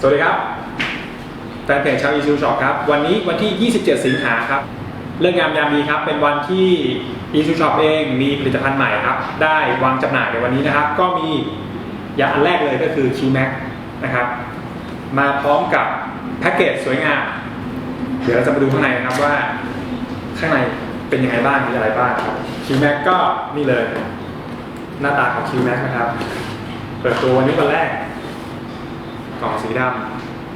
สวัสดีครับแฟนเพจชาวอีซูช็อปครับ วันนี้วันที่ 27 สิงหาครับ เรื่องงามยามดีครับ เป็นวันที่อีซูช็อปเองมีผลิตภัณฑ์ใหม่ครับ ได้วางจำหน่ายในวันนี้นะครับ ก็มีอย่างอันแรกเลยก็คือ QMax นะครับ มาพร้อมกับแพ็กเกจสวยงาม เดี๋ยวเราจะมาดูข้างในนะครับว่า ข้างในเป็นยังไงบ้างมีอะไรบ้างครับ QMax ก็นี่เลย หน้าตาของ QMax นะครับ เปิดตัววันนี้วันแรก กล่องสีด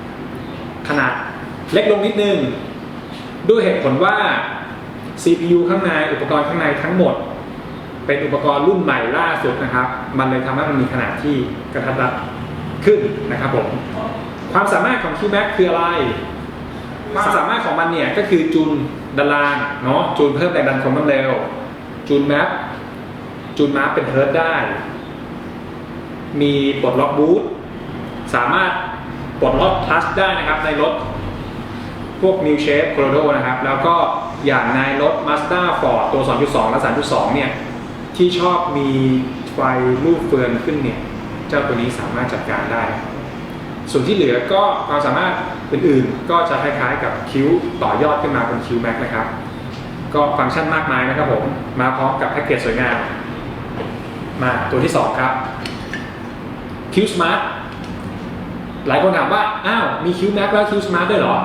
ำขนาดเล็กลงนิดนึง ด้วยเหตุผลว่า CPU ข้างในอุปกรณ์ข้างในทั้งหมด เป็นอุปกรณ์รุ่นใหม่ล่าสุดนะครับ มันเลยทำให้มันมีขนาดที่กระทัดรัดขึ้นนะครับผมความสามารถของ QMax คืออะไร ความสามารถของมันเนี่ยก็คือจูนดันลางเนาะจูนเพิ่มแรงดันความเร็ว จูนแมปจูนมาร์เป็นเฮิร์ตได้ มีปลดล็อกบูท สามารถปลดล็อกทัชได้นะครับในรถพวก New Shape Colorado นะครับ แล้วก็อย่างในรถ Mazda Ford ตัว 2.2 และ 3.2 เนี่ย ที่ชอบมีไฟลูกเฟืองขึ้นเนี่ย เจ้าตัวนี้สามารถจัดการได้ ส่วนที่เหลือก็ความสามารถอื่นๆ ก็จะคล้ายๆกับคิ้วต่อยอดขึ้นมาบนคิ้วแม็กนะครับ ก็ฟังก์ชันมากมายนะครับผม มาพร้อมกับแพ็กเกจสวยงาม มาตัวที่ 2 ครับ Q Smart หลายคนถามว่า อ้าว มี Q Max แล้ว Q Smart ด้วยเหรอ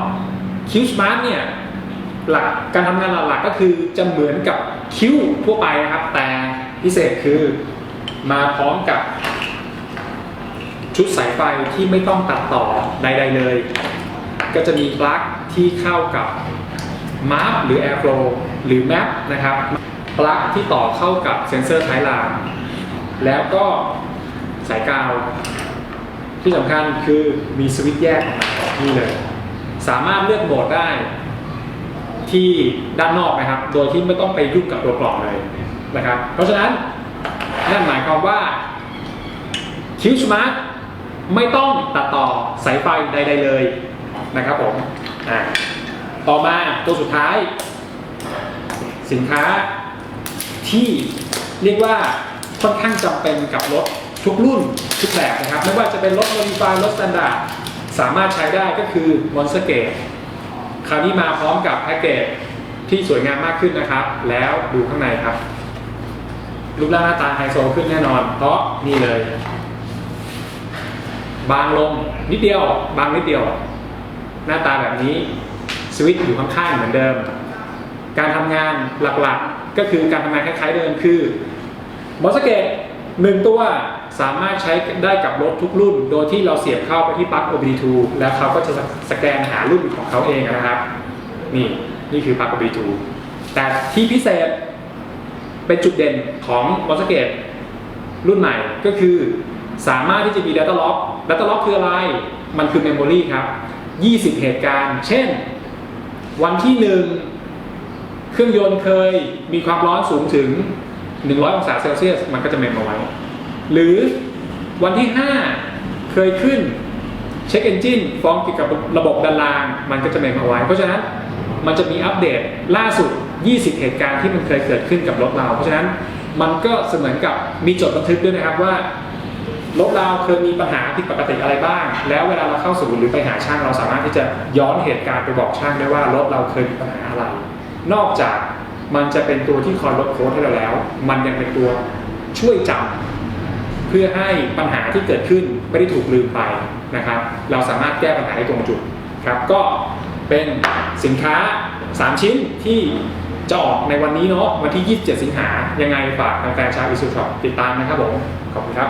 Q Smart เนี่ย หลักการทำงานหลักๆก็คือจะเหมือนกับคิวทั่วไปนะครับ แต่พิเศษคือมาพร้อมกับชุดสายไฟที่ไม่ต้องตัดต่อใดๆเลย ก็จะมีปลั๊กที่เข้ากับมาร์หรือ Airflow หรือ Map นะครับ ปลั๊กที่ต่อเข้ากับเซ็นเซอร์ท้ายลามแล้วก็สายกาว ที่สำคัญคือมีสวิตช์แยกออกมานี่เลย สามารถเลือกโหมดได้ที่ด้านนอกนะครับ โดยที่ไม่ต้องไปยุ่งกับตัวกล่องเลยนะครับ เพราะฉะนั้นนั่นหมายความว่าคิวสมาร์ทไม่ต้องตัดต่อสายไฟใด ๆ เลยนะครับผมต่อมาตัวสุดท้าย สินค้าที่เรียกว่าค่อนข้างจำเป็นกับรถ ทุกรุ่นทุกแบบนะครับ ไม่ว่าจะเป็นรถโมดิฟายรถสแตนดาร์ดสามารถใช้ได้ก็คือมอนสเกตคราวนี้มาพร้อมกับแพ็กเกจที่สวยงามมากขึ้นนะครับ แล้วดูข้างในครับ รูปร่างหน้าตาไฮโซขึ้นแน่นอน เพราะนี่เลย บางลงนิดเดียว บางนิดเดียว หน้าตาแบบนี้สวิตช์อยู่ข้างๆเหมือนเดิม การทำงานหลักๆก็คือการทำงานคล้ายๆเดิมคือมอสเกตหนึ่งตัว สามารถใช้ได้กับรถทุกรุ่น โดยที่เราเสียบเข้าไปที่ปลั๊ก OBD2 แล้วเขาก็จะสแกนหารุ่นของเขาเองนะครับ นี่นี่คือปลั๊ก OBD2 แต่ที่พิเศษเป็นจุดเด่นของมอสเกตรุ่นใหม่ก็คือ สามารถที่จะมี Data Lock Data Lock คืออะไร มันคือ Memory ครับ 20 เหตุการณ์ เช่น วันที่หนึ่งเครื่องยนต์เคยมีความร้อนสูงถึง 100 องศาเซลเซียส มันก็จะเมมเอาไว้ หรือวันที่ 5 เคยขึ้นเช็คเอนจินฟ้องเกี่ยวกับระบบดันราง มันก็จะเมมเอาไว้ เพราะฉะนั้นมันจะมีอัปเดตล่าสุด 20 เหตุการณ์ที่มันเคยเกิดขึ้นกับรถเรา เพราะฉะนั้นมันก็เสมือนกับมีจดบันทึกด้วยนะครับว่ารถเราเคยมีปัญหาผิดปกติอะไรบ้าง แล้วเวลาเราเข้าศูนย์หรือไปหาช่างเราสามารถที่จะย้อนเหตุการณ์ไปบอกช่างได้ว่ารถเราเคยมีปัญหาอะไร นอกจากมันจะเป็นตัวที่คอยลดโค้ดให้เราแล้ว มันยังเป็นตัวช่วยจำ พื่อให้ปัญหาที่เกิดขึ้นไม่ได้ถูกลืมไปนะครับ เราสามารถแก้ปัญหาได้ตรงจุดครับก็เป็นสินค้า 3 ชิ้นที่จะออกในวันนี้เนาะวันที่ 27 สิงหายังไงฝากแฟนๆชาวอิสุช็อปติดตามนะครับผม ขอบคุณครับ